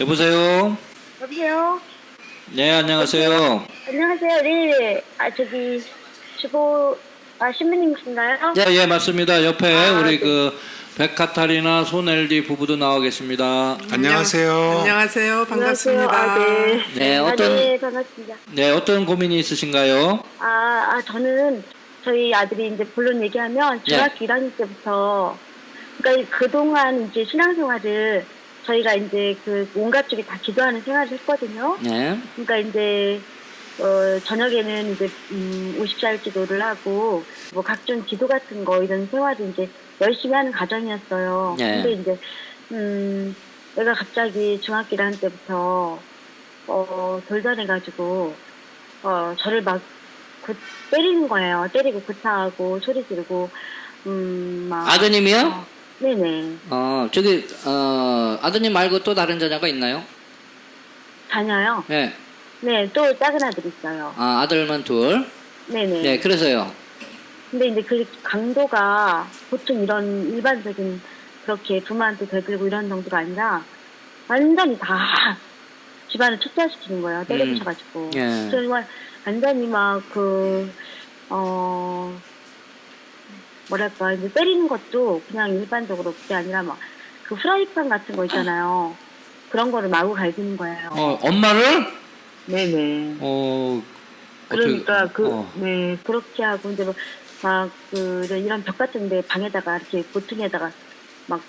여보세요? 여보세요? 네, 안녕하세요. 안녕하세요. 네. 아, 저기, 주보, 아, 신부님이신가요? 예, 예, 맞습니다. 옆에 아, 우리 네. 그 백카타리나 손엘디 부부도 나와 계십니다. 안녕하세요. 안녕하세요. 반갑습니다. 안녕하세요. 아, 네. 네, 아, 어떤- 네, 반갑습니다. 네, 어떤 고민이 있으신가요? 아, 아, 저는 저희 아들이 이제 본론 얘기하면 네. 중학교 1학년 때부터, 그러니까 그동안 이제 신앙생활을 저희가 이제 그 온갖 쪽에 다 기도하는 생활을 했거든요. 네. 그러니까 이제 어 저녁에는 이제 음 50살 기도를 하고 뭐 각종 기도 같은 거 이런 생활을 이제 열심히 하는 가정이었어요. 네. 근데 이제 음 내가 갑자기 중학교 1학년 때부터 어 돌변해가지고 어 저를 막 구, 때리는 거예요. 때리고 구타하고 소리 지르고 음 막 아드님이요? 네네 어, 저기, 어, 아드님 말고 또 다른 자녀가 있나요? 자녀요. 네. 네 또 작은 아들 있어요. 아, 아들만 둘. 네네. 네, 그래서요. 근데 이제 그 강도가 보통 이런 일반적인 그렇게 부모한테 대들고 이런 정도가 아니라 완전히 다 집안을 초토화시키는 거예요. 때려부셔가지고. 예. 정말 완전히 막 그, 어, 뭐랄까, 이제 때리는 것도 그냥 일반적으로 그게 아니라 막 그 후라이팬 같은 거 있잖아요. 그런 거를 마구 갈기는 거예요. 어, 엄마를? 네네. 어, 그러니까 그, 어. 네, 그렇게 하고, 이제 뭐, 막, 그, 이런- 이런 벽 같은 데 방에다가 이렇게 보통에다가 막,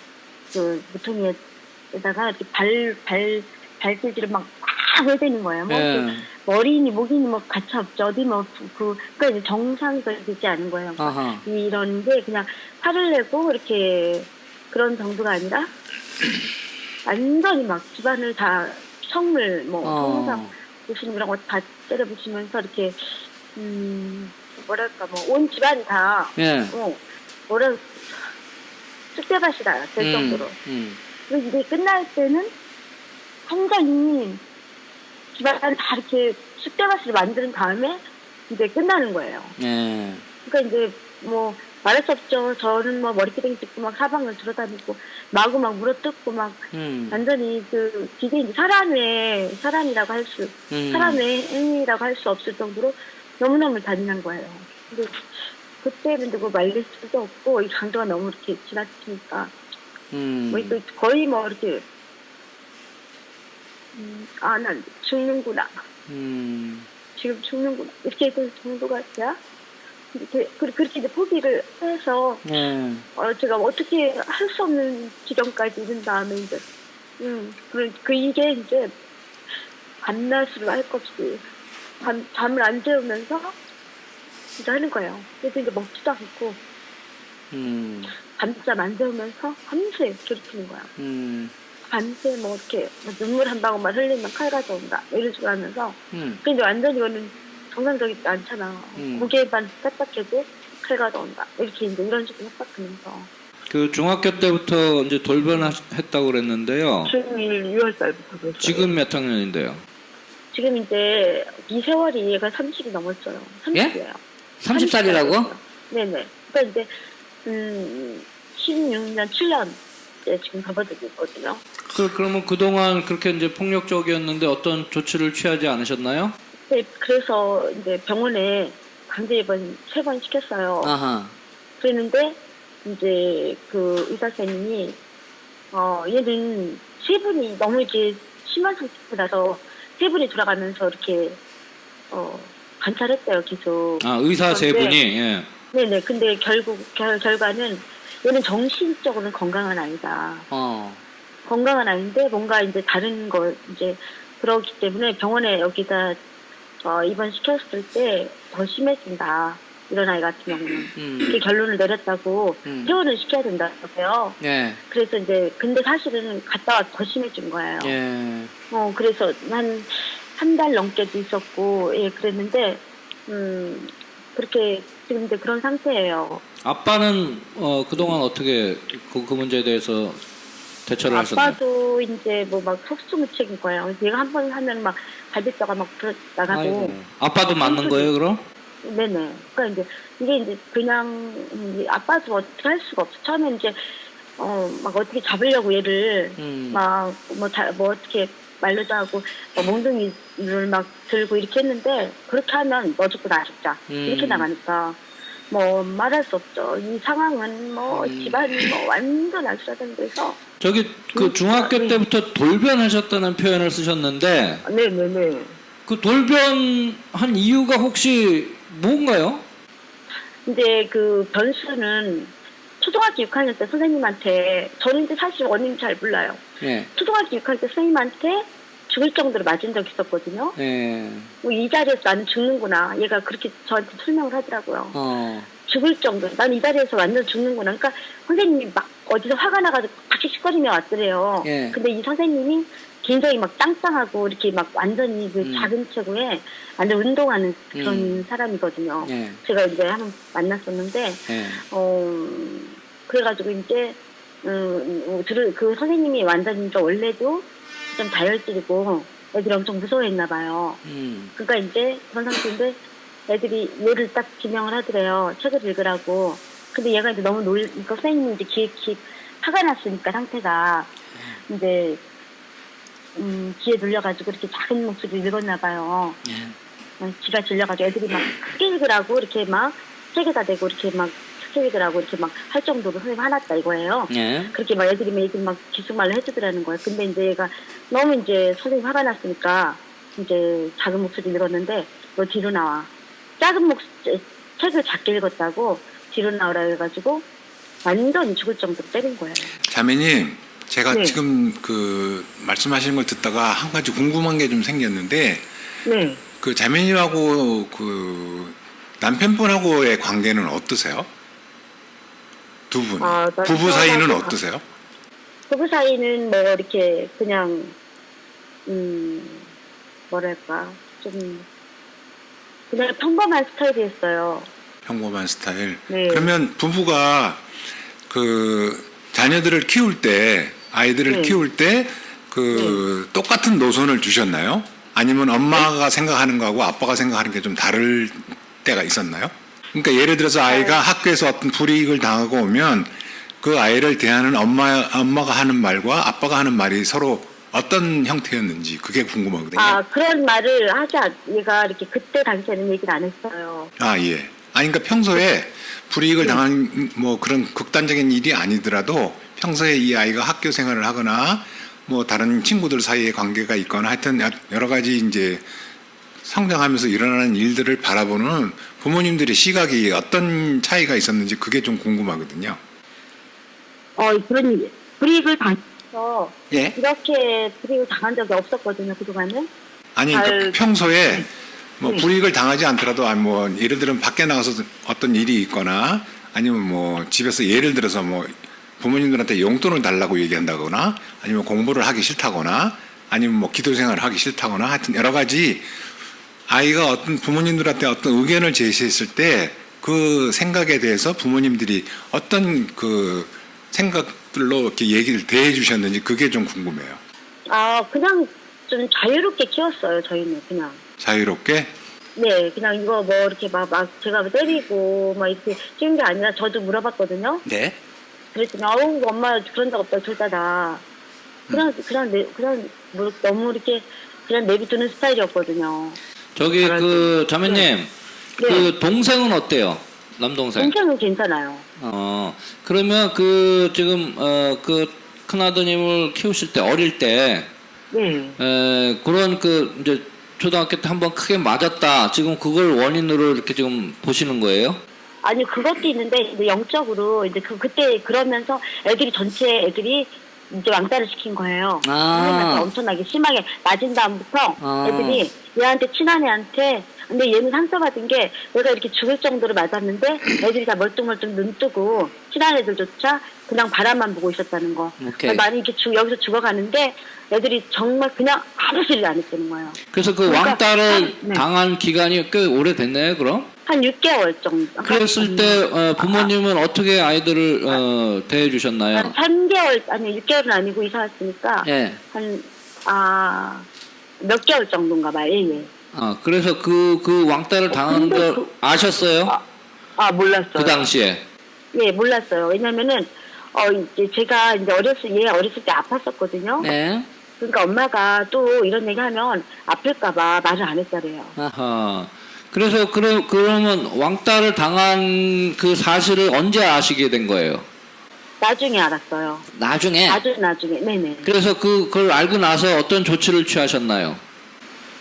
그, 보통에다가 이렇게 발, 발, 발질질을 막, 막 해대는 거예요. 뭐, 예. 머리니, 목이니 뭐, 가차 없죠. 어디 뭐, 그, 그니까 이제 정상적이지 않은 거예요. 아하. 이런 게 그냥 화를 내고 이렇게 그런 정도가 아니라 완전히 막 집안을 다 성물, 뭐, 통상, 어. 무슨 이런 거다 때려부시면서 이렇게 음 뭐랄까 뭐 온 집안이 다 예. 어, 뭐라 쑥대밭이다 될 정도로 음. 그리고 이제 끝날 때는 완전히 집안 다 이렇게 쑥대밭을 만든 다음에 이제 끝나는 거예요 예. 그러니까 이제 뭐 말할 수 없죠 저는 뭐 머리끼리 뜯고 막 사방을 돌아다니고 마구 막 물어뜯고 막 음. 완전히 그 이게 이제 사람의 사람이라고 할 수 음. 사람의 행위라고 할 수 없을 정도로 너무너무 잔인한 거예요. 근데 그때는 누구 말릴 수도 없고 이 강도가 너무 이렇게 지나치니까 음. 뭐 거의 뭐 이렇게 음, 아 난 죽는구나 음. 지금 죽는구나 이렇게 그 정도가 돼야 이렇게 그- 그렇게 이제 포기를 해서 예. 어, 제가 어떻게 할 수 없는 지경까지 이른 다음에 이제, 음, 그, 그 이게 이제, 밤낮으로 할 것 없이, 밤, 잠을 안 재우면서, 이제 하는 거예요. 그래서 이제 먹지도 않고, 음. 밤잠 안 재우면서, 밤새 괴롭히는 거야. 음. 밤새 뭐 이렇게, 뭐 눈물 한 방울만 흘리면 칼 가져온다. 이런 식으로 하면서, 음. 근데 완전 이거는 정상적이지 않잖아. 음. 고개만 딱딱해도 칼 가져온다. 이렇게 이제 이런 식으로 협박하면서. 그 중학교 때부터 이제 돌변했다고 그랬는데요. 중1 6월달부터 그랬어요. 지금 몇 학년인데요? 지금 이제 이 세월이 얘가 30이 넘었어요. 30이에요. 30살이라고? 네네. 그러니까 이제 음 16년 7년 에 지금 접어들고 있거든요. 그, 그러면 그동안 그렇게 이제 폭력적이었는데 어떤 조치를 취하지 않으셨나요? 네, 그래서 이제 병원에 강제 입원 세 번 시켰어요. 아하. 그랬는데 이제 그 의사 선생님이 어 얘는 세 분이 너무 이제 심한 상태라서 세 분이 돌아가면서 이렇게 어 관찰했대요 계속. 아, 의사 세 그런데 분이, 예. 네네. 근데 결국 결, 결과는 얘는 정신적으로는 건강은 아니다. 어. 건강은 아닌데 뭔가 이제 다른 거 이제 그러기 때문에 병원에 여기다 어, 입원 시켰을 때 더 심해진다. 이런 아이 같은 경우는 음. 이렇게 결론을 내렸다고 음. 퇴원을 시켜야 된다고요. 예. 그래서 이제 근데 사실은 갔다 와더 심해진 거예요. 예. 어 그래서 한 한 달 넘게도 있었고 예 그랬는데 음 그렇게 지금 이제 그런 상태예요. 아빠는, 어, 그동안 어떻게 그, 그 문제에 대해서 대처를 하셨나요? 아빠도 이제 뭐 막 속수무책인 거예요. 얘가 한 번 하면 막 갈비뼈가 막 나가고. 아이고. 아빠도 맞는 거예요, 그럼? 네네. 그러니까 이제 이게 이제 그냥 음, 아빠도 어떻게 할 수가 없어. 처음에 이제 어, 막 어떻게 잡으려고 얘를 음. 막 뭐 다 뭐 어떻게 말로도 하고 뭐 몽둥이를 막 들고 이렇게 했는데 그렇게 하면 너 죽고 나 죽자 음. 이렇게 나가니까 뭐 말할 수 없죠. 이 상황은 뭐 음. 집안이 뭐 완전 아수라장돼서 저기 그 중학교 네. 때부터 돌변하셨다는 표현을 쓰셨는데 네네네. 그 돌변한 이유가 혹시 뭔가요? 근데 그 변수는 초등학교 6학년 때 선생님한테 저는 이제 사실 원인 잘 몰라요. 예. 초등학교 6학년 때 선생님한테 죽을 정도로 맞은 적 있었거든요. 예. 뭐이 자리에서 나는 죽는구나. 얘가 그렇게 저한테 설명을 하더라고요. 어. 죽을 정도. 난 이 자리에서 완전 죽는구나. 그러니까 선생님이 막 어디서 화가 나가지고 박식거리며 왔더래요. 예. 근데 이 선생님이 굉장히 막 짱짱하고 이렇게 막 완전히 그 음. 작은 체구에 완전 운동하는 그런 음. 사람이거든요. 예. 제가 이제 한번 만났었는데, 예. 어, 그래가지고 이제, 음, 어, 들을, 그 선생님이 완전히 좀 원래도 좀 다혈질이고 애들이 엄청 무서워했나 봐요. 음. 그러니까 이제 그런 상태인데 애들이 얘를 딱 지명을 하더래요. 책을 읽으라고. 근데 얘가 이제 너무 놀, 그러니까 선생님이 이제 기에 기 화가 났으니까 상태가 이제 음, 기에 눌려가지고 이렇게 작은 목소리를 읽었나 봐요. 예. 어, 지가 질려가지고 애들이 막 크게 읽으라고 이렇게 막 책에다 대고 이렇게 막 크게 읽으라고 이렇게 막 할 정도로 선생님 화났다 이거예요. 예. 그렇게 막 애들이 막 애들이 막 기숙말로 해주더라는 거예요. 근데 이제 얘가 너무 이제 선생님 화가 났으니까 이제 작은 목소리 읽었는데 너 뒤로 나와. 작은 목 책을 작게 읽었다고 뒤로 나오라 해가지고 완전히 죽을 정도로 때린 거예요. 자매님, 제가 네. 지금 그 말씀하시는 걸 듣다가 한 가지 궁금한 게 좀 생겼는데 네. 그 자매님하고 그 남편분하고의 관계는 어떠세요? 두 분. 아, 나- 부부 사이는 어떠세요? 부부 사이는 뭐 이렇게 그냥 음 뭐랄까 좀 그냥 평범한 스타일이었어요. 평범한 스타일. 네. 그러면 부부가 그 자녀들을 키울 때 아이들을 네. 키울 때 그 똑같은 노선을 주셨나요? 아니면 엄마가 생각하는 거하고 아빠가 생각하는 게 좀 다를 때가 있었나요? 그러니까 예를 들어서 아이가 학교에서 어떤 불이익을 당하고 오면 그 아이를 대하는 엄마 엄마가 하는 말과 아빠가 하는 말이 서로 어떤 형태였는지 그게 궁금하거든요. 아 그런 말을 하지 않, 얘가 이렇게 그때 당시에는 얘기를 안 했어요. 아, 예. 아니, 그러니까 평소에 불이익을 당한 뭐 그런 극단적인 일이 아니더라도 평소에 이 아이가 학교 생활을 하거나 뭐 다른 친구들 사이에 관계가 있거나 하여튼 여러 가지 이제 성장하면서 일어나는 일들을 바라보는 부모님들의 시각이 어떤 차이가 있었는지 그게 좀 궁금하거든요. 어 그런 불이익을 당해서 예. 이렇게 불이익을 당한 적이 없었거든요 그동안은. 아니, 그러니까 잘- 평소에 뭐 네. 불이익을 당하지 않더라도 아니 뭐 예를 들면 밖에 나가서 어떤 일이 있거나 아니면 뭐 집에서 예를 들어서 뭐 부모님들한테 용돈을 달라고 얘기한다거나 아니면 공부를 하기 싫다거나 아니면 뭐 기도 생활을 하기 싫다거나 하여튼 여러 가지 아이가 어떤 부모님들한테 어떤 의견을 제시했을 때 그 생각에 대해서 부모님들이 어떤 그 생각들로 이렇게 얘기를 대해 주셨는지 그게 좀 궁금해요. 아 그냥 좀 자유롭게 키웠어요 저희는 그냥. 자유롭게 네, 그냥 이거 뭐 이렇게 막, 막 제가 뭐 때리고 막 이렇게 찍은 게 아니라 저도 물어봤거든요. 네. 그랬더니 아우 엄마 그런 적 없다 둘 다 다. 그냥 그냥 내 그냥 뭐 너무 이렇게 그냥 내비두는 스타일이었거든요. 저기 그 자매님 네. 그 동생은 어때요? 남동생. 동생은 괜찮아요. 어. 그러면 그 지금 어 그 큰아드님을 키우실 때 어릴 때 네. 에, 그런 그 이제 초등학교 때 한 번 크게 맞았다. 지금 그걸 원인으로 이렇게 지금 보시는 거예요? 아니 그것도 있는데 이제 영적으로 이제 그 그때 그러면서 애들이 전체 애들이 이제 왕따를 시킨 거예요. 아. 선생님한테 엄청나게 심하게 맞은 다음부터 아. 애들이 얘한테 친한 애한테 근데 얘는 상처받은 게 내가 이렇게 죽을 정도로 맞았는데 애들이 다 멀뚱멀뚱 눈 뜨고 친한 애들조차 그냥 바람만 보고 있었다는 거. 오케이. 많이 이렇게 죽- 여기서 죽어가는데 애들이 정말 그냥 아무 소리를 안 했다는 거예요. 그래서 그 그러니까 왕따를 한- 네. 당한 기간이 꽤 오래됐네요, 그럼? 한 6개월 정도. 그랬을 때 어, 부모님은 어떻게 아이들을 어, 대해 주셨나요? 한 3개월 아니 6개월은 아니고 이사 왔으니까 예. 한 아 몇 개월 정도인가 봐요. 예, 예. 아, 그래서 그, 그 왕따를 당한 근데 걸 그- 아셨어요? 아, 아 몰랐어요. 그 당시에. 예, 몰랐어요. 왜냐면은 어 이제 제가 이제 어렸을 얘 어렸을 때 아팠었거든요. 네. 그러니까 엄마가 또 이런 얘기 하면 아플까봐 말을 안 했다래요. 아하. 그래서 그러, 그러면 왕따를 당한 그 사실을 언제 아시게 된 거예요? 나중에 알았어요. 나중에. 아주 나중에. 네네. 그래서 그 그걸 알고 나서 어떤 조치를 취하셨나요?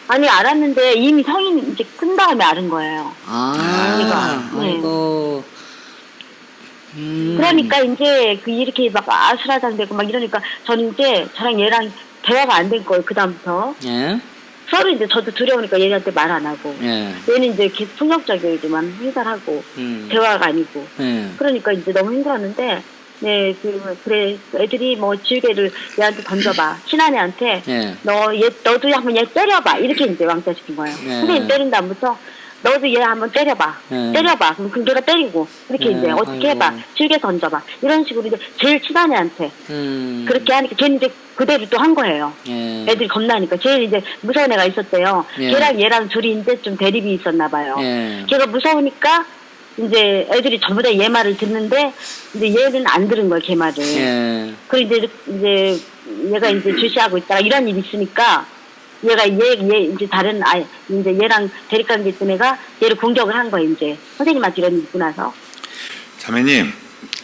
아니 알았는데 이미 성인 이제 큰 다음에 알은 거예요. 아, 아이고. 네. 아이고. 음. 그러니까 이제 그 이렇게 막 아수라장되고 막 이러니까 저는 이제 저랑 얘랑 대화가 안 된 거예요. 그 다음부터 예, 서로 이제 저도 두려우니까 얘한테 말 안 하고 예, 얘는 이제 계속 폭력적이지만 행사하고 음, 대화가 아니고 예, 그러니까 이제 너무 힘들었는데 네, 그, 그래, 애들이 뭐 지우개를 얘한테 던져봐. 친한 애한테, 예, 너, 얘, 너도 한번 얘 때려봐. 이렇게 이제 왕따 시킨 거예요. 네. 선생님 때린 다음부터, 너도 얘 한번 때려봐. 네. 때려봐. 그럼 걔가 때리고, 이렇게 네, 이제 어떻게 아이고. 해봐. 지우개 던져봐. 이런 식으로 이제 제일 친한 애한테 음, 그렇게 하니까 걔는 이제 그대로 또 한 거예요. 예, 애들이 겁나니까. 제일 이제 무서운 애가 있었대요. 예. 걔랑 얘랑 둘이 이제 좀 대립이 있었나 봐요. 예, 걔가 무서우니까 이제 애들이 전부 다 얘 말을 듣는데 이제 얘는 안 들은 거야 걔 말을. 예, 그리고 이제 이제 얘가 이제 주시하고 있다가 이런 일이 있으니까 얘가 얘 얘 이제 다른 아 이제 얘랑 대립관계 있던 애가 얘를 공격을 한 거야 이제 선생님한테 이런 일 있고 나서. 자매님,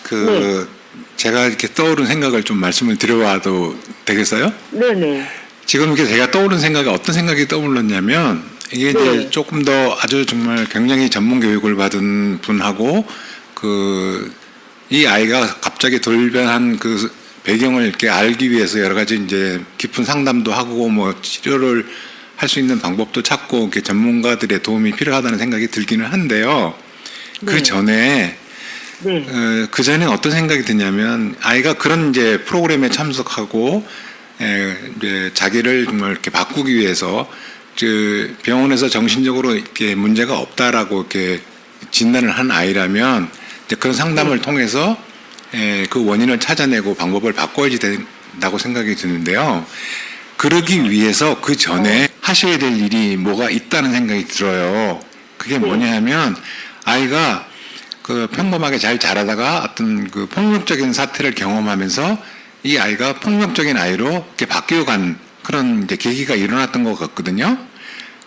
그 네. 제가 이렇게 떠오른 생각을 좀 말씀을 드려봐도 되겠어요? 네네. 지금 이렇게 제가 떠오른 생각이 어떤 생각이 떠올랐냐면 이게 이제 네. 조금 더 아주 정말 굉장히 전문 교육을 받은 분하고 그 이 아이가 갑자기 돌변한 그 배경을 이렇게 알기 위해서 여러 가지 이제 깊은 상담도 하고 뭐 치료를 할 수 있는 방법도 찾고 이렇게 전문가들의 도움이 필요하다는 생각이 들기는 한데요. 그 네. 전에 네. 어, 그 전에 어떤 생각이 드냐면 아이가 그런 이제 프로그램에 참석하고 에, 이제 자기를 정말 이렇게 바꾸기 위해서 그 병원에서 정신적으로 이렇게 문제가 없다라고 이렇게 진단을 한 아이라면 이제 그런 상담을 통해서 에, 그 원인을 찾아내고 방법을 바꿔야지 된다고 생각이 드는데요. 그러기 위해서 그 전에 하셔야 될 일이 뭐가 있다는 생각이 들어요. 그게 뭐냐 하면 아이가 그 평범하게 잘 자라다가 어떤 그 폭력적인 사태를 경험하면서 이 아이가 폭력적인 아이로 이렇게 바뀌어 간 그런 이제 계기가 일어났던 것 같거든요.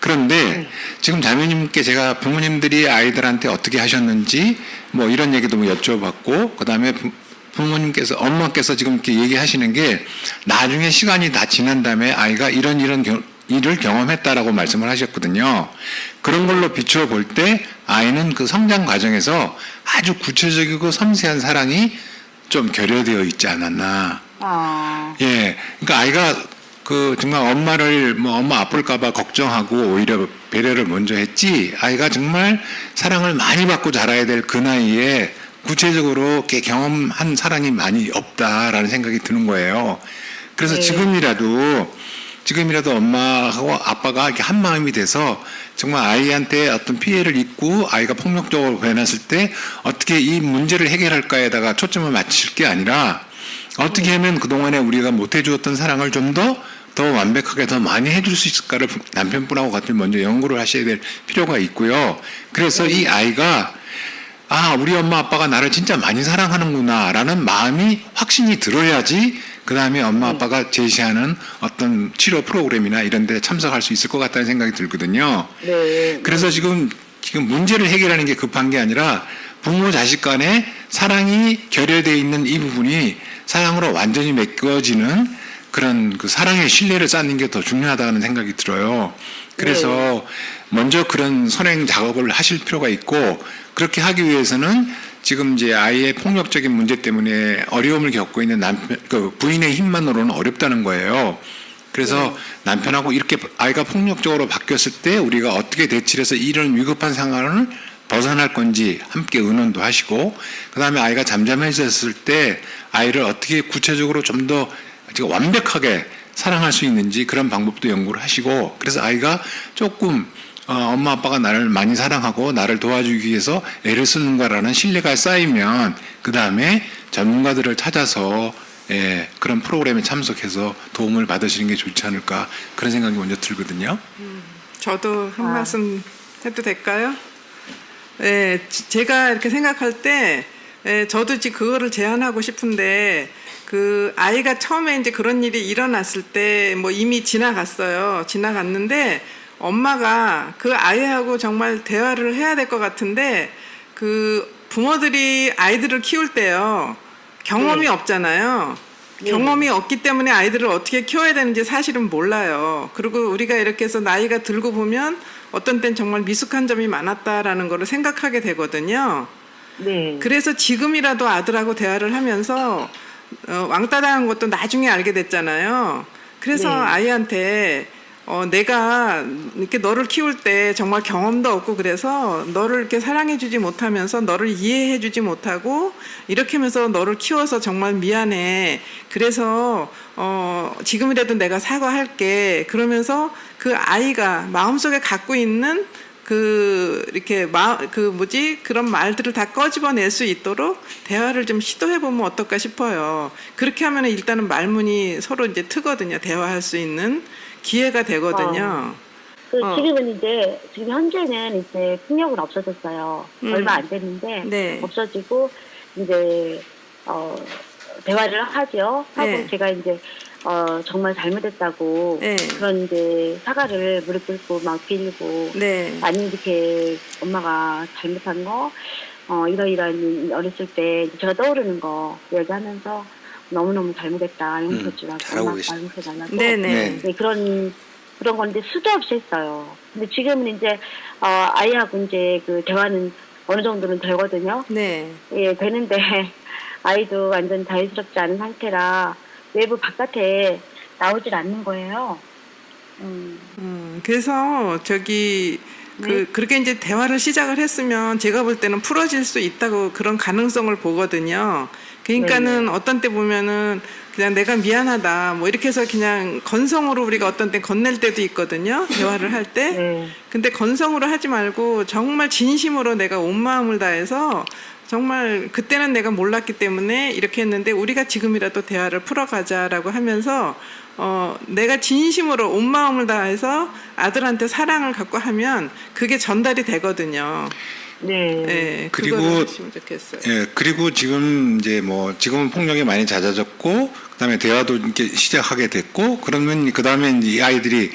그런데 지금 자매님께 제가 부모님들이 아이들한테 어떻게 하셨는지 뭐 이런 얘기도 뭐 여쭤봤고 그다음에 부- 부모님께서 엄마께서 지금 이렇게 얘기하시는 게 나중에 시간이 다 지난 다음에 아이가 이런 이런 겨- 일을 경험했다라고 말씀을 하셨거든요. 그런 걸로 비추어 볼 때 아이는 그 성장 과정에서 아주 구체적이고 섬세한 사랑이 좀 결여되어 있지 않았나. 아. 예. 그러니까 아이가 그 정말 엄마를 뭐 엄마 아플까봐 걱정하고 오히려 배려를 먼저 했지 아이가 정말 사랑을 많이 받고 자라야 될 그 나이에 구체적으로 이렇게 경험한 사랑이 많이 없다라는 생각이 드는 거예요. 그래서 네. 지금이라도 지금이라도 엄마하고 아빠가 이렇게 한 마음이 돼서 정말 아이한테 어떤 피해를 입고 아이가 폭력적으로 변했을 때 어떻게 이 문제를 해결할까에다가 초점을 맞출 게 아니라 어떻게 하면 그동안에 우리가 못 해주었던 사랑을 좀 더 더 완벽하게 더 많이 해줄 수 있을까를 남편분하고 같이 먼저 연구를 하셔야 될 필요가 있고요. 그래서 이 아이가 아, 우리 엄마 아빠가 나를 진짜 많이 사랑하는구나 라는 마음이 확신이 들어야지 그 다음에 엄마 아빠가 제시하는 어떤 치료 프로그램이나 이런 데 참석할 수 있을 것 같다는 생각이 들거든요. 네. 그래서 지금 지금 문제를 해결하는 게 급한 게 아니라 부모 자식 간에 사랑이 결여되어 있는 이 부분이 사랑으로 완전히 메꿔지는 그런 그 사랑의 신뢰를 쌓는 게 더 중요하다는 생각이 들어요. 그래서 먼저 그런 선행 작업을 하실 필요가 있고 그렇게 하기 위해서는 지금 이제 아이의 폭력적인 문제 때문에 어려움을 겪고 있는 남편, 그 부인의 힘만으로는 어렵다는 거예요. 그래서 남편하고 이렇게 아이가 폭력적으로 바뀌었을 때 우리가 어떻게 대치를 해서 이런 위급한 상황을 벗어날 건지 함께 의논도 하시고 그다음에 아이가 잠잠해졌을 때 아이를 어떻게 구체적으로 좀 더 완벽하게 사랑할 수 있는지 그런 방법도 연구를 하시고 그래서 아이가 조금 어, 엄마 아빠가 나를 많이 사랑하고 나를 도와주기 위해서 애를 쓰는가라는 신뢰가 쌓이면 그 다음에 전문가들을 찾아서 예, 그런 프로그램에 참석해서 도움을 받으시는 게 좋지 않을까 그런 생각이 먼저 들거든요. 저도 한 아. 말씀 해도 될까요? 네, 지- 제가 이렇게 생각할 때 예, 저도 지금 그거를 제안하고 싶은데 그 아이가 처음에 이제 그런 일이 일어났을 때 뭐 이미 지나갔어요. 지나갔는데 엄마가 그 아이하고 정말 대화를 해야 될 것 같은데 그 부모들이 아이들을 키울 때요 경험이 네. 없잖아요. 네. 경험이 없기 때문에 아이들을 어떻게 키워야 되는지 사실은 몰라요. 그리고 우리가 이렇게 해서 나이가 들고 보면 어떤 땐 정말 미숙한 점이 많았다라는 거를 생각하게 되거든요. 네. 그래서 지금이라도 아들하고 대화를 하면서 어, 왕따 당한 것도 나중에 알게 됐잖아요. 그래서 네. 아이한테 어, 내가 이렇게 너를 키울 때 정말 경험도 없고 그래서 너를 이렇게 사랑해주지 못하면서 너를 이해해주지 못하고 이렇게 하면서 너를 키워서 정말 미안해. 그래서 어, 지금이라도 내가 사과할게. 그러면서 그 아이가 마음속에 갖고 있는 그 이렇게 마, 그 뭐지 그런 말들을 다 꺼집어낼 수 있도록 대화를 좀 시도해 보면 어떨까 싶어요. 그렇게 하면 일단은 말문이 서로 이제 트거든요. 대화할 수 있는 기회가 되거든요. 그 어. 지금은 이제 지금 현재는 이제 폭력은 없어졌어요. 음. 얼마 안 됐는데 네. 없어지고 이제 어 대화를 하죠. 하고 네. 제가 이제 어 정말 잘못했다고 네. 그런 이제 사과를 무릎 꿇고 막 빌고 네. 아니 이렇게 엄마가 잘못한 거 어, 이러이러한 어렸을 때 제가 떠오르는 거 얘기하면서 너무너무 잘못했다 용서 주라고 음, 잘하고 엄마 계십니다. 용서 달라고 네네. 네. 네, 그런 그런 건데 수도 없이 했어요. 근데 지금은 이제 어, 아이하고 이제 그 대화는 어느 정도는 되거든요. 네. 예, 되는데 아이도 완전 자유스럽지 않은 상태라 외부 바깥에 나오질 않는 거예요. 음, 음, 그래서 저기 그 네. 그렇게 이제 대화를 시작을 했으면 제가 볼 때는 풀어질 수 있다고 그런 가능성을 보거든요. 그러니까는 어떤 때 보면은 그냥 내가 미안하다 뭐 이렇게 해서 그냥 건성으로 우리가 어떤 때 건넬 때도 있거든요. 대화를 할 때. 네. 근데 건성으로 하지 말고 정말 진심으로 내가 온 마음을 다해서 정말 그때는 내가 몰랐기 때문에 이렇게 했는데 우리가 지금이라도 대화를 풀어가자라고 하면서 어 내가 진심으로 온 마음을 다해서 아들한테 사랑을 갖고 하면 그게 전달이 되거든요. 네. 네, 그리고-. 예, 그리고 지금 이제 뭐 지금은 폭력이 많이 잦아졌고 그다음에 대화도 이렇게 시작하게 됐고 그러면 그다음에 이제 이 아이들이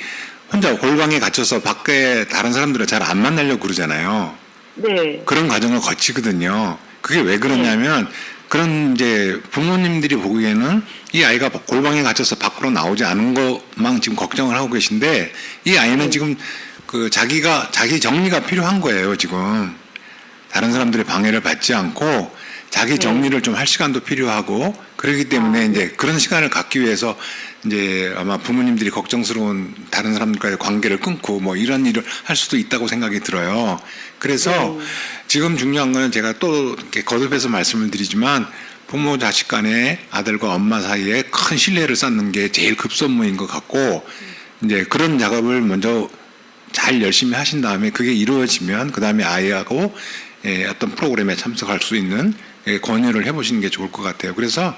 혼자 골방에 갇혀서 밖에 다른 사람들을 잘 안 만나려고 그러잖아요. 네. 그런 과정을 거치거든요. 그게 왜 그러냐면 그런 이제 부모님들이 보기에는 이 아이가 골방에 갇혀서 밖으로 나오지 않은 것만 지금 걱정을 하고 계신데 이 아이는 지금 그 자기가 자기 정리가 필요한 거예요, 지금. 다른 사람들의 방해를 받지 않고 자기 정리를 좀할 시간도 필요하고 그렇기 때문에 이제 그런 시간을 갖기 위해서 이제 아마 부모님들이 걱정스러운 다른 사람들과의 관계를 끊고 뭐 이런 일을 할 수도 있다고 생각이 들어요. 그래서 지금 중요한 거는 제가 또 이렇게 거듭해서 말씀을 드리지만 부모 자식 간에 아들과 엄마 사이에 큰 신뢰를 쌓는 게 제일 급선무인 것 같고 이제 그런 작업을 먼저 잘 열심히 하신 다음에 그게 이루어지면 그 다음에 아이하고 예, 어떤 프로그램에 참석할 수 있는 예, 권유를 해보시는 게 좋을 것 같아요. 그래서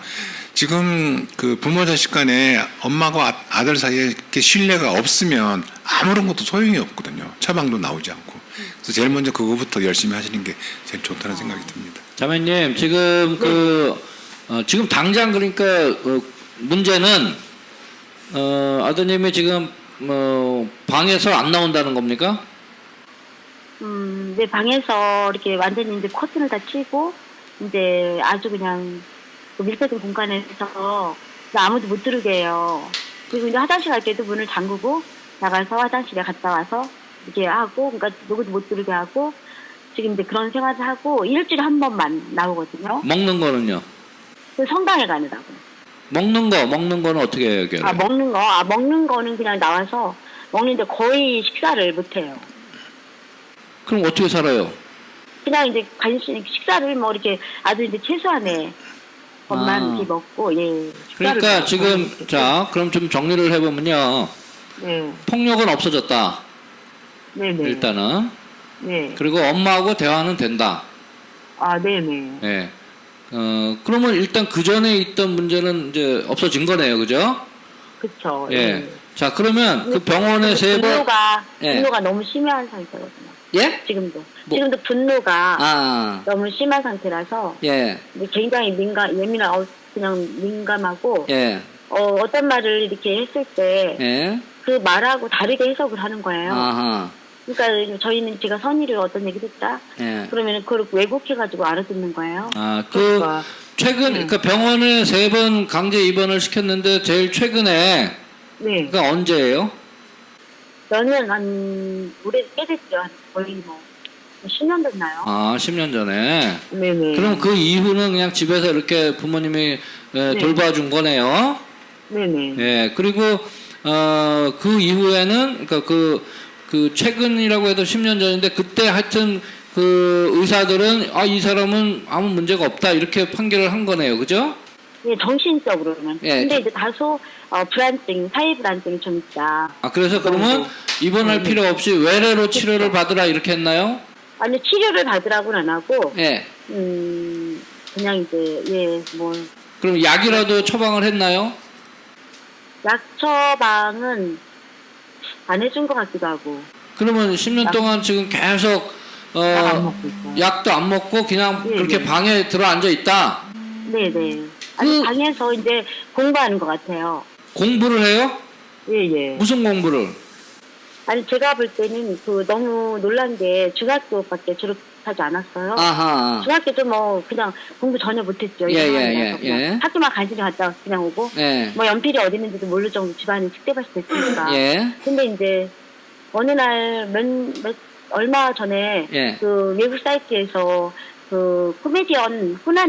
지금 그 부모 자식 간에 엄마가 아- 아들 사이에 이렇게 신뢰가 없으면 아무런 것도 소용이 없거든요. 처방도 나오지 않고. 그래서 제일 먼저 그거부터 열심히 하시는 게 제일 좋다는 생각이 듭니다. 자매님 지금 그 어, 지금 당장 그러니까 어, 문제는 어, 아드님이 지금 뭐 방에서 안 나온다는 겁니까? 음, 내 방에서 이렇게 완전히 이제 커튼을 다 치고 이제 아주 그냥 그 밀폐된 공간에서 아무도 못 들게 해요. 그리고 이제 화장실 갈 때도 문을 잠그고 나가서 화장실에 갔다 와서 이렇게 하고 그러니까 누구도 못 들게 하고 지금 이제 그런 생활을 하고 일주일에 한 번만 나오거든요. 먹는 거는요? 그 성당에 가느라고. 먹는 거 먹는 거는 어떻게 해요, 결아 먹는 거, 아 먹는 거는 그냥 나와서 먹는데 거의 식사를 못 해요. 그럼 어떻게 살아요? 그냥 이제 간식 식사를 뭐 이렇게 아주 이제 최소한의 것만 아. 이렇게 먹고 예. 식사를 그러니까 먹고 지금 이렇게. 자 그럼 좀 정리를 해보면요 네, 폭력은 없어졌다 네, 네. 일단은 네, 그리고 엄마하고 대화는 된다. 아, 네, 네, 예. 어 그러면 일단 그 전에 있던 문제는 이제 없어진 거네요, 그죠? 그렇죠. 예. 자 그러면 그 병원에 세 번. 분노가 예. 분노가 너무 심한 상태거든요. 예? 지금도 뭐- 지금도 분노가 아, 너무 심한 상태라서 예, 굉장히 민감 예민한 어, 그냥 민감하고 예, 어, 어떤 말을 이렇게 했을 때 예. 그 말하고 다르게 해석을 하는 거예요. 아하, 그러니까 저희는 제가 선의를 어떤 얘기를 했다 예. 그러면 그걸 왜곡해가지고 알아듣는 거예요. 아, 그 그러니까 최근 그 병원에 세번 강제 입원을 시켰는데 제일 최근에 네. 그러니까 언제예요? 저는 한 오래 꽤 됐죠. 한 거의 뭐 10년 됐나요? 아, 10년 전에. 네네. 그럼 그 이후는 그냥 집에서 이렇게 부모님이 에, 네. 돌봐준 거네요. 네네. 예, 그리고 어, 그 이후에는 그러니까 그, 그 최근이라고 해도 10년 전인데 그때 하여튼 그 의사들은 아, 이 사람은 아무 문제가 없다 이렇게 판결을 한 거네요. 그죠? 예, 정신적으로는. 예, 근데 저- 이제 다소 어, 불안증, 사회 불안증이 좀 있다. 아, 그래서 그러면 입원할 네. 필요 없이 외래로 치료를 받으라 이렇게 했나요? 아니 치료를 받으라고는 안 하고, 예. 음, 그냥 이제 예 뭐 그럼 약이라도 처방을 했나요? 약 처방은 안 해준 것 같기도 하고. 그러면 10년 약- 동안 지금 계속 어, 약안 먹고 있어요. 약도 안 먹고 그냥 네, 그렇게 네. 방에 들어 앉아 있다. 네네. 아니 그- 방에서 이제 공부하는 것 같아요. 공부를 해요? 예 예. 무슨 공부를? 아니 제가 볼 때는 그 너무 놀란 게 중학교밖에 졸업하지 않았어요. 아하. 중학교도 뭐 그냥 공부 전혀 못했죠. 예, 예, 예, 예. 학교만 간신히 갔다 그냥 오고 예. 뭐 연필이 어디 있는지도 모를 정도 집안이 식대밭이 됐으니까. 예. 근데 이제 어느 날 몇, 몇 얼마 전에 예. 그 외국 사이트에서 그 코미디언 누가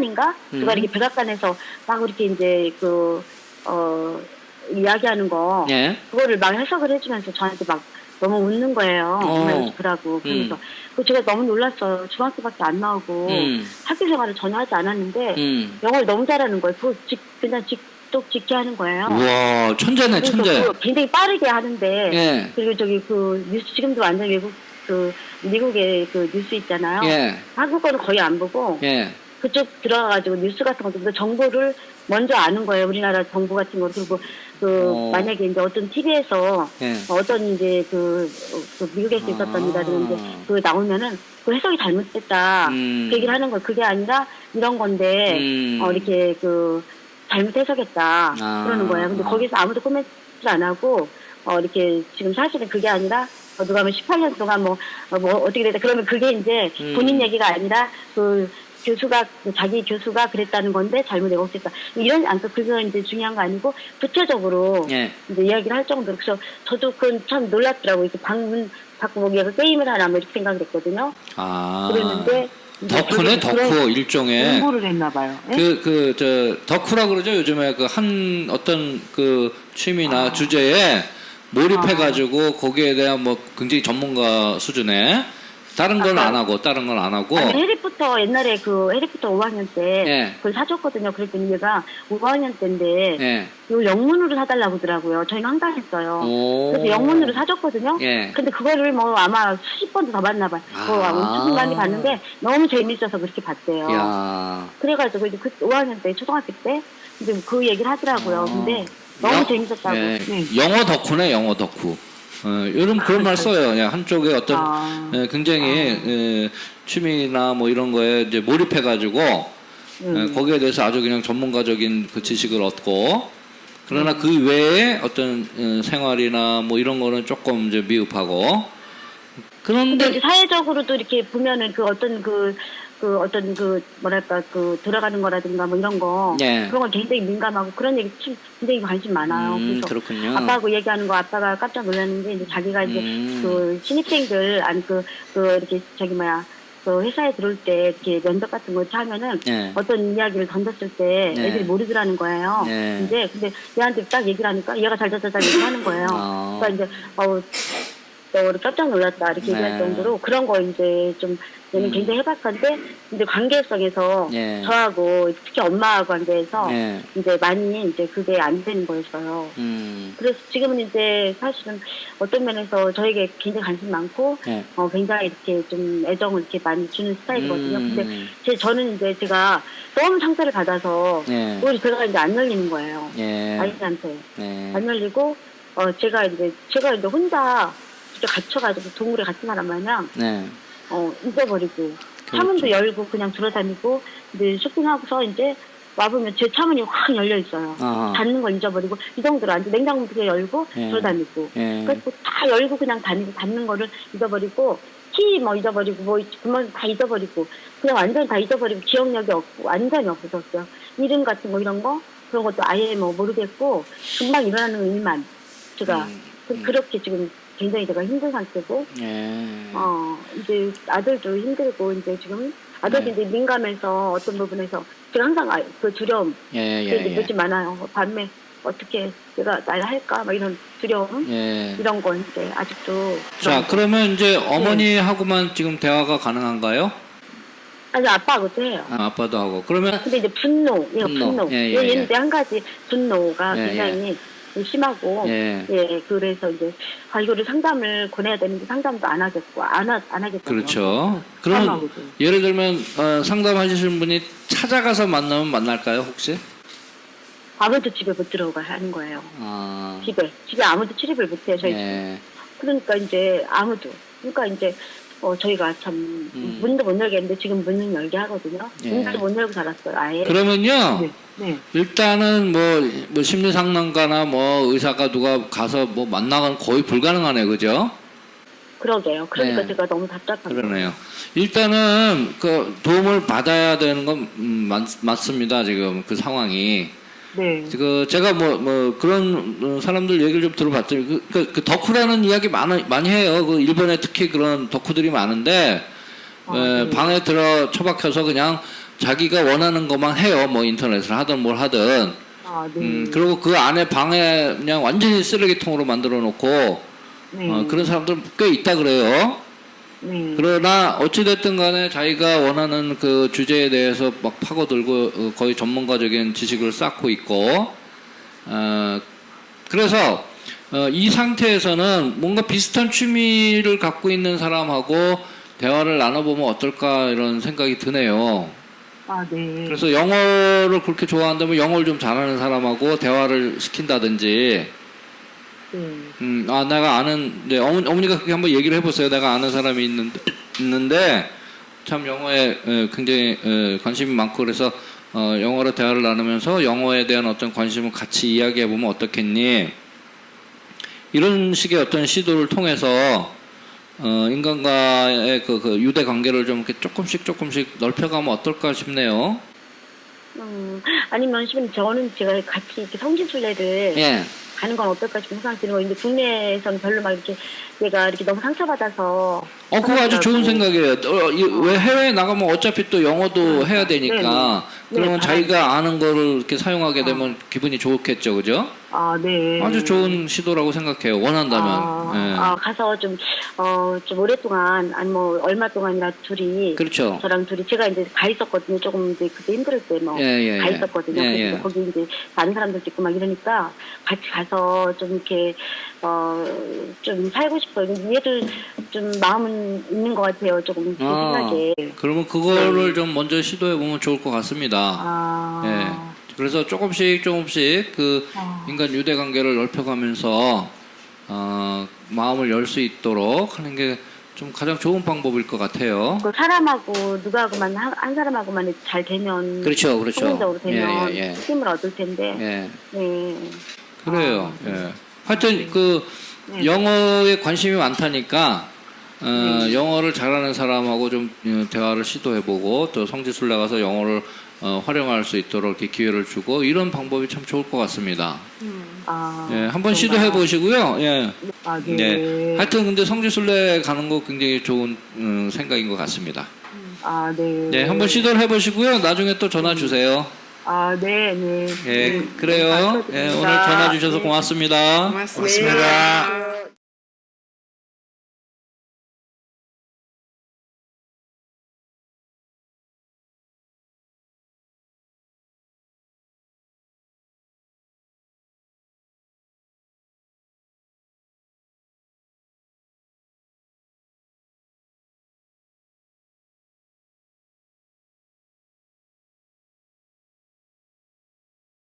음. 이렇게 백악관에서 막 이렇게 이제 그 어 이야기하는 거 예. 그거를 막 해석을 해주면서 저한테 막 너무 웃는 거예요. 어. 정말 그러고 그러면서 그 제가 너무 놀랐어요. 중학교밖에 안 나오고 음. 학교 생활을 전혀 하지 않았는데 음. 영어를 너무 잘하는 거예요. 그거 직, 그냥 직독 직게 하는 거예요. 우와, 천재네, 그래서 천재. 그거 굉장히 빠르게 하는데 예. 그리고 저기 그 뉴스 지금도 완전 외국 그 미국의 그 뉴스 있잖아요. 예. 한국어는 거의 안 보고 예. 그쪽 들어가가지고 뉴스 같은 것도 정보를 먼저 아는 거예요. 우리나라 정보 같은 거 그리고 그 어. 만약에 이제 어떤 TV에서 예. 어떤 이제 그, 어, 그 미국에서 있었던 아. 그 나오면은 그 해석이 잘못됐다 음. 그 얘기를 하는 거 그게 아니라 이런 건데 음. 어 이렇게 그 잘못 해석했다 아. 그러는 거예요. 근데 거기서 아무도 코멘트를 안 하고 어 이렇게 지금 사실은 그게 아니라 어, 누가 하면 18년 동안 뭐, 어, 뭐 어떻게 됐다 그러면 그게 이제 음. 본인 얘기가 아니라 그 교수가 그 자기 교수가 그랬다는 건데 잘못 왜곡됐다 이런 안그 그건 이제 중요한 거 아니고 구체적으로 예. 이제 이야기를 할 정도로 그래서 저도 그건 참 놀랐더라고요. 이렇게 방문 자꾸 뭐 얘가 게임을 하나 뭐 이렇게 생각을 했거든요. 아. 그랬는데 덕후네, 덕후, 일종의. 공부를 했나 봐요. 예? 그, 그, 저, 덕후라 그러죠. 요즘에 그 한 어떤 그 취미나 주제에 몰입해가지고 거기에 대한 뭐 굉장히 전문가 수준의 다른 건 안 하고, 다른 건 안 하고. 아니 해리포터 옛날에 그 해리포터 5학년 때 예. 그걸 사줬거든요. 그랬더니 얘가 5학년 때인데 예. 이거 영문으로 사달라고 하더라고요. 저희는 황당했어요. 오. 그래서 영문으로 사줬거든요. 예. 근데 그거를 뭐 아마 수십 번도 더 봤나 봐요. 뭐 아. 엄청 많이 봤는데 너무 재밌어서 그렇게 봤대요. 야. 그래가지고 이제 그 5학년 때 초등학교 때 이제 그 얘기를 하더라고요. 어. 근데 너무 영- 재밌었다고. 예. 네. 영어 덕후네, 영어 덕후. 어, 요즘 그런 말 써요. 그냥 한쪽에 어떤 아. 예, 굉장히 예, 취미나 뭐 이런 거에 이제 몰입해가지고 음. 예, 거기에 대해서 아주 그냥 전문가적인 그 지식을 얻고 그러나 그 외에 어떤 어, 생활이나 뭐 이런 거는 조금 이제 미흡하고 근데 그런데 이제 사회적으로도 이렇게 보면은 그 어떤 그, 그 어떤 그 뭐랄까 그 돌아가는 거라든가 뭐 이런 거 예. 그런 건 굉장히 민감하고 그런 얘기 참 굉장히 관심 많아요. 음, 그래서 그렇군요. 아빠하고 얘기하는 거 아빠가 깜짝 놀랐는데 이제 자기가 이제 음. 그 신입생들 아니 그, 그 이렇게 저기 뭐야 그 회사에 들어올 때 이렇게 면접 같은 거 하면은 예. 어떤 이야기를 던졌을 때 네. 애들이 모르더라는 거예요. 네. 근데 근데 얘한테 딱 얘기를 하니까 얘가 잘잘잘잘 얘기하는 거예요. 아. 그러니까 이제 어 우너 깜짝 놀랐다 이렇게 네. 얘기할 정도로 그런 거 이제 좀 얘는 음. 굉장히 해박한데 이제 관계성에서 예. 저하고 특히 엄마 관계에서 예. 이제 많이 이제 그게 안 되는 거였어요. 음. 그래서 지금은 이제 사실은 어떤 면에서 저에게 굉장히 관심 많고 예. 어 굉장히 이렇게 좀 애정을 이렇게 많이 주는 스타일이거든요. 음. 근데 제 저는 이제 제가 너무 상처를 받아서 예. 오히려 제가 이제 안 열리는 거예요. 예. 아이한테 예. 안 열리고 어 제가 이제 제가 이제 혼자 아직도 갇혀가지고 동물에 갇힌 사람 마냥 네. 어, 잊어버리고 그렇죠. 차문도 열고 그냥 돌아다니고 이제 쇼핑하고서 이제 와보면 제 차문이 확 열려 있어요. 아하. 닫는 걸 잊어버리고 이 정도로 앉아 냉장고도 그냥 열고 예. 돌아다니고 예. 그래서 다 열고 그냥 다니고 닫는 거를 잊어버리고 키 뭐 잊어버리고 뭐 구멍 다 잊어버리고 그냥 완전 다 잊어버리고 기억력이 없고 완전히 없어졌어요. 이름 같은 거 이런 거 그런 것도 아예 뭐 모르겠고 금방 일어나는 일만 제가 음, 그- 그렇게 지금 굉장히 제가 힘든 상태고 예. 어 이제 아들도 힘들고 이제 지금 아들도 네. 이제 민감해서 어떤 부분에서 제가 항상 아- 그 두려움 예, 그게 예, 요즘 많아요. 밤에 어떻게 내가 날 할까 막 이런 두려움 예. 예. 이런 거 이제 아직도 자. 그러면 이제 어머니하고만 지금 대화가 가능한가요? 아니 아빠하고도 해요. 아, 아빠도 하고. 그러면 근데 이제 분노, 얘가 분노. 분노. 예, 예, 얘- 얘는 예. 이제 한 가지 분노가 예, 굉장히 심하고 예. 예, 그래서 이제 아 이거를 상담을 권해야 되는데 상담도 안 하겠고 안, 하, 안 하겠고 그렇죠. 사람하고도. 예를 들면 어, 상담하시는 분이 찾아가서 만나면 만날까요, 혹시? 아무도 집에 못 들어가 하는 거예요. 아. 집에 집에 아무도 출입을 못 해요. 저희 예. 그러니까 이제 아무도 그러니까 이제 어, 저희가 참 음. 문도 못 열겠는데 지금 문은 열게 하거든요. 예. 문도 못 열고 살았어요. 아예. 그러면요. 네. 네. 일단은 뭐, 뭐 심리상담가나 뭐 의사가 누가 가서 뭐 만나건 거의 불가능하네, 그죠? 그러게요. 그러니까 네. 제가 너무 답답한 그러네요. 일단은 그 도움을 받아야 되는 건 음, 맞, 맞습니다. 지금 그 상황이. 네. 그 제가 뭐 뭐 그런 어, 사람들 얘기를 좀 들어봤더니 그, 그, 그 덕후라는 이야기 많이 많이 해요. 그 일본에 특히 그런 덕후들이 많은데 아, 에, 네. 방에 들어 처박혀서 그냥 자기가 원하는 것만 해요. 뭐 인터넷을 하든 뭘 하든. 아, 네. 음, 그리고 그 안에 방에 그냥 완전히 쓰레기통으로 만들어 놓고 네. 어, 그런 사람들 꽤 있다 그래요. 네. 그러나 어찌됐든 간에 자기가 원하는 그 주제에 대해서 막 파고들고 어, 거의 전문가적인 지식을 쌓고 있고, 어, 그래서 어, 이 상태에서는 뭔가 비슷한 취미를 갖고 있는 사람하고 대화를 나눠보면 어떨까 이런 생각이 드네요. 아, 네. 그래서 영어를 그렇게 좋아한다면 영어를 좀 잘하는 사람하고 대화를 시킨다든지, 네. 음, 아, 내가 아는, 네, 어머니, 어머니가 그렇게 한번 얘기를 해보세요. 내가 아는 사람이 있는데, 있는데 참 영어에 에, 굉장히 에, 관심이 많고 그래서 어, 영어로 대화를 나누면서 영어에 대한 어떤 관심을 같이 이야기해보면 어떻겠니? 이런 식의 어떤 시도를 통해서 어, 인간과의 그, 그 유대 관계를 좀 이렇게 조금씩 조금씩 넓혀가면 어떨까 싶네요. 음, 아니면 시면 저는 제가 같이 이렇게 성지순례를 예. 가는 건 어떨까 싶은 생각이 드는 거 있는데 국내에서는 별로 막 이렇게 얘가 이렇게 너무 상처받아서 어, 그거 아주 좋은 생각이에요. 어, 이- 왜 해외에 나가면 어차피 또 영어도 해야 되니까 네, 그러면 네, 자기가 아는 거를 이렇게 사용하게 되면 기분이 좋겠죠, 그죠? 아, 네. 아주 좋은 시도라고 생각해요. 원한다면. 아, 예. 아, 가서 좀, 어, 좀 오랫동안, 아니 뭐, 얼마 동안이나 둘이, 그렇죠. 저랑 둘이, 제가 이제 가 있었거든요. 조금 이제 그때 힘들 때 뭐, 예, 예, 가 예. 있었거든요. 예, 그래서 예. 거기 이제 다른 사람들도 있고 막 이러니까 같이 가서 좀 이렇게, 어, 좀 살고 싶어요. 얘들 좀 마음은 있는 것 같아요. 조금 제 아, 생각에. 그러면 그거를 좀 먼저 시도해 보면 좋을 것 같습니다. 아, 예. 그래서 조금씩 조금씩 그 아. 인간 유대 관계를 넓혀가면서 어, 마음을 열 수 있도록 하는 게 좀 가장 좋은 방법일 것 같아요. 그 사람하고 누구하고만 한, 한 사람하고만 잘 되면 그렇죠, 그렇죠. 성공적으로 예, 되면 예, 예. 힘을 얻을 텐데 예. 네. 그래요. 아, 예. 하여튼 그 네. 영어에 관심이 많다니까 어, 네. 영어를 잘하는 사람하고 좀 어, 대화를 시도해보고 또 성지순례 가서 영어를 어, 활용할 수 있도록 이렇게 기회를 주고 이런 방법이 참 좋을 것 같습니다. 아, 예, 한번. 시도해 보시고요. 예. 아, 네. 네. 하여튼 근데 성지순례 가는 거 굉장히 좋은 음, 생각인 것 같습니다. 아, 네. 네, 한번 시도를 해보시고요. 나중에 또 전화 주세요. 아, 네, 네. 예, 네. 그래요. 예, 오늘 전화 주셔서 고맙습니다. 고맙습니다. 고맙습니다.